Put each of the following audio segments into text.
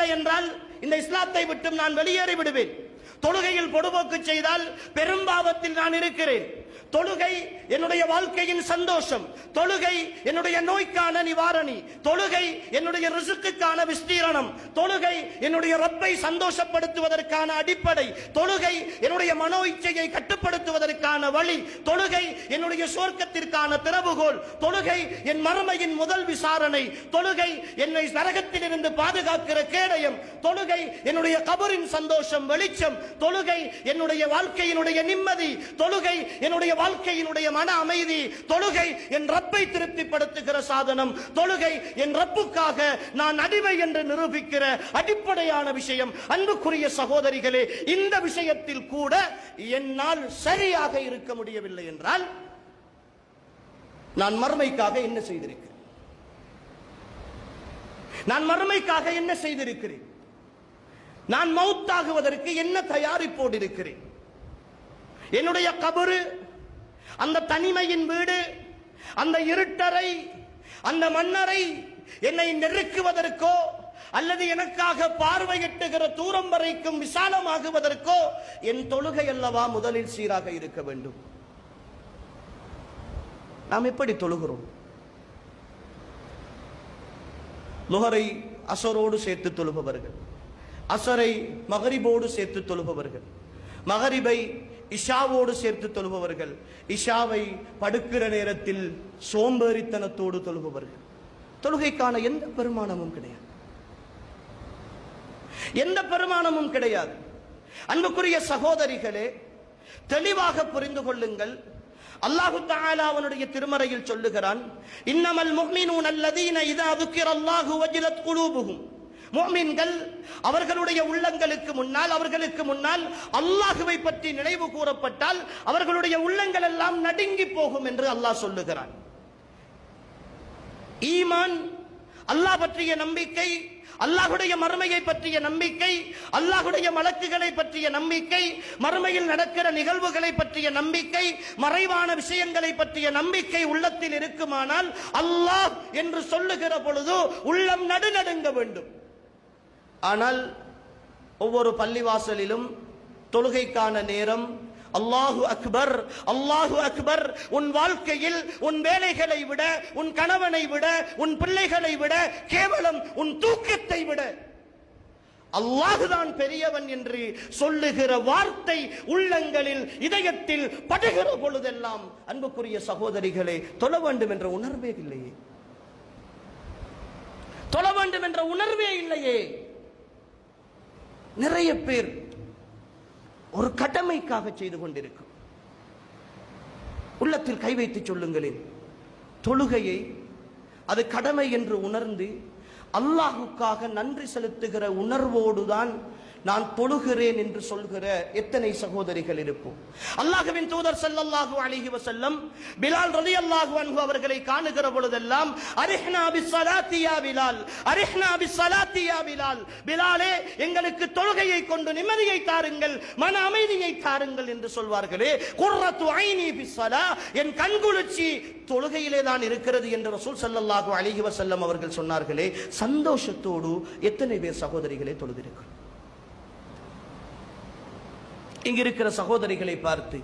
செய்யவில்லை என்றால் இந்த இஸ்லாத்தை விட்டு நான் வெளியேறி விடுவேன் தொழுகையில் பொடுபோக்கு செய்தால் பெரும்பாவத்தில் நான் இருக்கிறேன். தொழுகை என்னுடைய வாழ்க்கையின் சந்தோஷம். தொழுகை என்னுடைய நோய்க்கான நிவாரணி. தொழுகை என்னுடைய ரிசுக்குக்கான விஸ்தீரணம். தொழுகை என்னுடைய ரப்பை சந்தோஷப்படுத்துவதற்கான அடிப்படை. தொழுகை என்னுடைய மனோ இச்சையை கட்டுப்படுத்துவதற்கான வழி. தொழுகை என்னுடைய சுவர்க்கத்திற்கான திறவுகோல் தொழுகை என் மறுமையின் முதல் விசாரணை. தொழுகை என்னை நரகத்திலிருந்து பாதுகாக்கிற கேடயம். தொழுகை என்னுடைய கபரின் சந்தோஷம் வெளிச்சம். தொழுகை என்னுடைய வாழ்க்கையினுடைய நிம்மதி. தொழுகை என்னுடைய வாழ்க்கையினுடைய மன அமைதி தொழுகை என் ரப்பை திருப்திப்படுத்துகிற சாதனம். தொழுகை என் ரப்புக்காக நான் அடிமை என்று நிரூபிக்கிற அடிப்படையான விஷயம். அன்புக்குரிய சகோதரிகளே இந்த விஷயத்தில் கூட என்னால் சரியாக இருக்க முடியவில்லை என்றால் நான் மறுமைக்காக என்ன செய்திருக்கிறேன்? நான் மறுமைக்காக என்ன செய்திருக்கிறேன்? நான் மவுத்தாகுவதற்கு என்ன தயாரிப்போடு இருக்கிறேன்? என்னுடைய கபரு அந்த தனிமையின் வீடு அந்த இருட்டறை அந்த மன்னரை என்னை நெருக்குவதற்கோ அல்லது எனக்காக பார்வையிட்டுகிற தூரம் வரைக்கும் விசாலமாகுவதற்கோ என் தொழுகை அல்லவா முதலில் சீராக இருக்க வேண்டும்? நாம் எப்படி தொழுகிறோம்? லுகரை அசரோடு சேர்த்து தொழுபவர்கள் அசரை மகரிபோடு சேர்த்து தொழுபவர்கள் மகரிபை இஷாவோடு சேர்த்து தொழுபவர்கள் இஷாவை படுக்கிற நேரத்தில் சோம்பேறித்தனத்தோடு தொழுபவர்கள். தொழுகைக்கான எந்த பெருமானமும் கிடையாது. எந்த பெருமானமும் கிடையாது. அன்புக்குரிய சகோதரிகளே தெளிவாக புரிந்து கொள்ளுங்கள். அல்லாஹு தாலா அவனுடைய திருமறையில் சொல்லுகிறான் இன்னமல் முஹ்மினூன் அல்லதீன இதா துக்கிரல்லாஹு வஜிலத் குலூபுஹும். முஃமின்கள் அவர்களுடைய உள்ளங்களுக்கு முன்னால் அவர்களுக்கு முன்னால் அல்லாஹுவை பற்றி நினைவு கூறப்பட்டால் அவர்களுடைய உள்ளங்கள் எல்லாம் நடுங்கி போகும் என்று அல்லாஹ் சொல்லுகிறான். ஈமான் அல்லாஹ் பற்றிய நம்பிக்கை அல்லாஹுடைய மறுமையை பற்றிய நம்பிக்கை அல்லாஹுடைய மலக்குகளை பற்றிய நம்பிக்கை மறுமையில் நடக்கிற நிகழ்வுகளை பற்றிய நம்பிக்கை மறைவான விஷயங்களை பற்றிய நம்பிக்கை உள்ளத்தில் இருக்குமானால் அல்லாஹ் என்று சொல்லுகிற பொழுது உள்ளம் நடுநடுங்க வேண்டும். ஆனால் ஒவ்வொரு பள்ளிவாசலிலும் தொழுகைக்கான நேரம் அல்லாஹு அக்பர் அல்லாஹு அக்பர் உன் வாழ்க்கையில் உன் வேலைகளை விட உன் கணவனை விட உன் பிள்ளைகளை விட கேவலம் உன் தூக்கத்தை விட. அல்லாஹுதான் பெரியவன் என்று சொல்லுகிற வார்த்தை உள்ளங்களில் இதயத்தில் படுகிற பொழுதெல்லாம் அன்புக்குரிய சகோதரிகளை தொழ வேண்டும் என்ற உணர்வே இல்லையே. தொழ வேண்டும் என்ற உணர்வே இல்லையே. நிறைய பேர் ஒரு கடமைக்காக செய்து கொண்டிருக்கும். உள்ளத்தில் கை வைத்து சொல்லுங்களேன். தொழுகையை அது கடமை என்று உணர்ந்து அல்லாஹுக்காக நன்றி செலுத்துகிற உணர்வோடுதான் நான் தொழுகிறேன் என்று சொல்கிற எத்தனை சகோதரிகள் இருப்போம். அல்லாஹுவின் தூதர் செல்லல்லாஹு அலைஹி வசல்லம் பிலால் ரலியல்லாஹு அன்ஹு அவர்களை காணுகிற பொழுதெல்லாம் அரிஹ்னா பி சலாத்தியா பிலால் அரிஹ்னா பி சலாத்தியா பிலால் பிலாலே எங்களுக்கு தொழுகையை கொண்டு நிம்மதியை தாருங்கள் மன அமைதியை தாருங்கள் என்று சொல்வார்களே. குர்ரத்து ஐனி பிஸ்ஸலா என் கண்குளிர்ச்சி தொழுகையிலே தான் இருக்கிறது என்று ரசூல் ஸல்லல்லாஹு அலைஹி வசல்லம் அவர்கள் சொன்னார்களே. சந்தோஷத்தோடு எத்தனை பேர் சகோதரிகளை சகோதரிகளே இங்கிருக்கிற சகோதரிகளை பார்த்து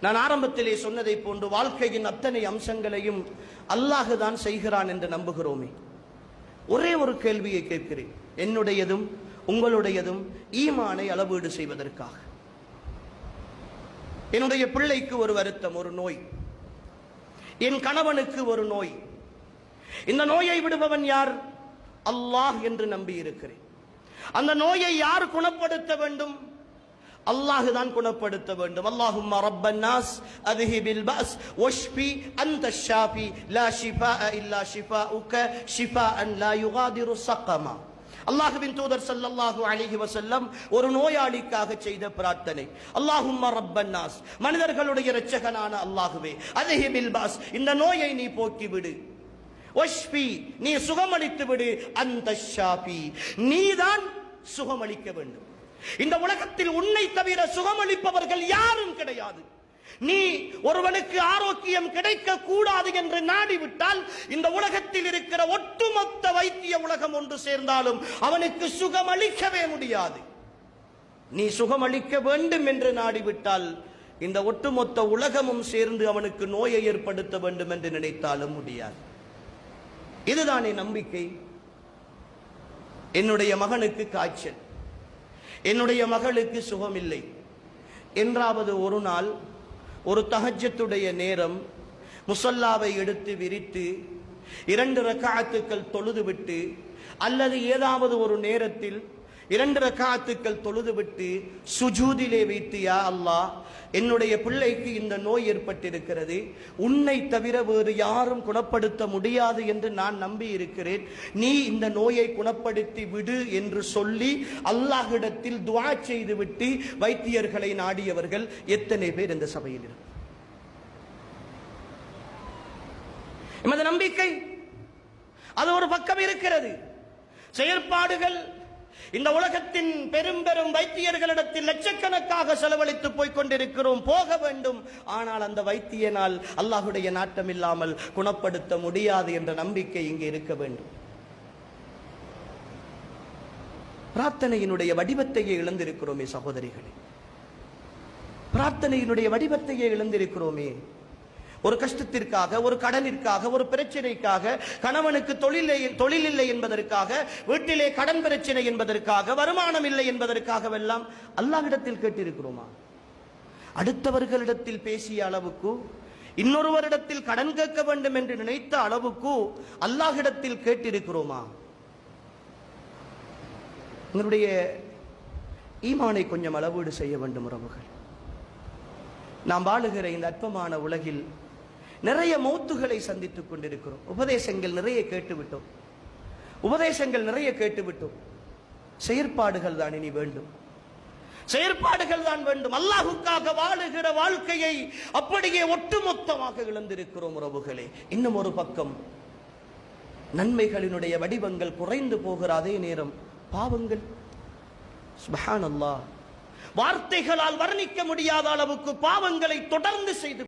நான் ஆரம்பத்திலே சொன்னதை போன்று வாழ்க்கையின் அத்தனை அம்சங்களையும் அல்லாஹு தான் செய்கிறான் என்று நம்புகிறோமே. ஒரே ஒரு கேள்வியை கேட்கிறேன். என்னுடையதும் உங்களுடையதும் ஈமானை அளவீடு செய்வதற்காக. என்னுடைய பிள்ளைக்கு ஒரு வருத்தம் ஒரு நோய். என் கணவனுக்கு ஒரு நோய். இந்த நோயை விடுபவன் யார்? அல்லாஹ் என்று நம்பி இருக்கிறேன் அந்த நோயை யார் குணப்படுத்த வேண்டும்? அல்லாஹு தான் குணப்படுத்த வேண்டும். அல்லாஹும்ம ரப்பன் நாஸ் அத்ஹிபில் பாஸ் வஷ்பி அந்த ஷாபி லா ஷிஃபா இல்லா ஷிபா அன் லா யுகாதிரு சக்கமா. அல்லாஹுவின் தூதர் சல்லல்லாஹு அலிஹி வசல்லம் ஒரு நோயாளிக்காக செய்த பிரார்த்தனை. அல்லாஹும்ம ரப்பன் நாஸ் மனிதர்களுடைய இரட்சகனான அல்லாஹுவே அத்ஹிபில் பாஸ் இந்த நோயை நீ போக்கிவிடு. விடு நீ சுகமளித்து விடு அந்த ஷாபி நீதான் சுகமளிக்க வேண்டும். இந்த உலகத்தில் உன்னை தவிர சுகமளிப்பவர்கள் யாரும் கிடையாது. நீ ஒருவனுக்கு ஆரோக்கியம் கிடைக்க கூடாது என்று நாடிவிட்டால் இந்த உலகத்தில் இருக்கிற ஒட்டுமொத்த வைத்திய உலகம் ஒன்று சேர்ந்தாலும் அவனுக்கு சுகம் அளிக்கவே முடியாது. நீ சுகம் அளிக்க வேண்டும் என்று நாடிவிட்டால் இந்த ஒட்டுமொத்த உலகமும் சேர்ந்து அவனுக்கு நோயை ஏற்படுத்த வேண்டும் என்று நினைத்தாலும் முடியாது. இதுதானே நம்பிக்கை. என்னுடைய மகனுக்கு காய்ச்சல். என்னுடைய மகளுக்கு சுகமில்லை. என்றாவது ஒரு நாள் ஒரு தகஜத்துடைய நேரம் முசல்லாவை எடுத்து விரித்து இரண்டு ரக்காத்துக்கள் தொழுதுவிட்டு அல்லது ஏதாவது ஒரு நேரத்தில் இரண்டு ரக்காத்துக்கள் தொழுதுவிட்டு சுஜூதிலே வைத்து யா அல்லாஹ் என்னுடைய பிள்ளைக்கு இந்த நோய் ஏற்பட்டிருக்கிறது. உன்னை தவிர வேறு யாரும் குணப்படுத்த முடியாது என்று நான் நம்பி இருக்கிறேன் நீ இந்த நோயை குணப்படுத்தி விடு என்று சொல்லி அல்லாஹ்விடத்தில் துவா செய்துவிட்டு வைத்தியர்களை நாடியவர்கள் எத்தனை பேர் இந்த சபையில் எமது நம்பிக்கை அது ஒரு பக்கம் இருக்கிறது. செயற்பாடுகள் இந்த உலகத்தின் பெரும் பெரும் வைத்தியர்களிடத்தில் லட்சக்கணக்காக செலவழித்து போய்க் கொண்டிருக்கிறோம் போக வேண்டும். ஆனால் அந்த வைத்தியனால் அல்லாஹுடைய நாட்டம் இல்லாமல் குணப்படுத்த முடியாது என்ற நம்பிக்கை இங்கே இருக்க வேண்டும். பிரார்த்தனையினுடைய வடிவத்தையே இழந்திருக்கிறோமே சகோதரிகளே. பிரார்த்தனையினுடைய வடிவத்தையே இழந்திருக்கிறோமே. ஒரு கஷ்டத்திற்காக ஒரு கடனிற்காக ஒரு பிரச்சனைக்காக கணவனுக்கு தொழில் தொழில் இல்லை என்பதற்காக வீட்டிலே கடன் பிரச்சனை என்பதற்காக வருமானம் இல்லை என்பதற்காகவெல்லாம் அல்லாவிடத்தில் கேட்டிருக்கிறோமா? அடுத்தவர்களிடத்தில் பேசிய அளவுக்கு இன்னொருவரிடத்தில் கடன் கேட்க வேண்டும் என்று நினைத்த அளவுக்கு அல்லாஹிடத்தில் கேட்டிருக்கிறோமா? உங்களுடைய ஈமானை கொஞ்சம் அளவீடு செய்ய வேண்டும் உறவுகள். நாம் வாழுகிற இந்த அற்பமான உலகில் நிறைய மௌத்துகளை சந்தித்துக் கொண்டிருக்கிறோம். உபதேசங்கள் நிறைய கேட்டுவிட்டோம். உபதேசங்கள் நிறைய கேட்டுவிட்டோம். செயற்பாடுகள் தான் இனி வேண்டும். செயற்பாடுகள் தான் வேண்டும். அல்லாஹுக்காக வாழுகிற வாழ்க்கையை அப்படியே ஒட்டுமொத்தமாக இழந்திருக்கிறோம் உறவுகளே. இன்னும் ஒரு பக்கம் நன்மைகளினுடைய வடிவங்கள் குறைந்து போகிற அதே நேரம் பாவங்கள். வார்த்தைகளால் வர்ணிக்க முடியாத அளவுக்கு பாவங்களை தொடர்ந்து செய்து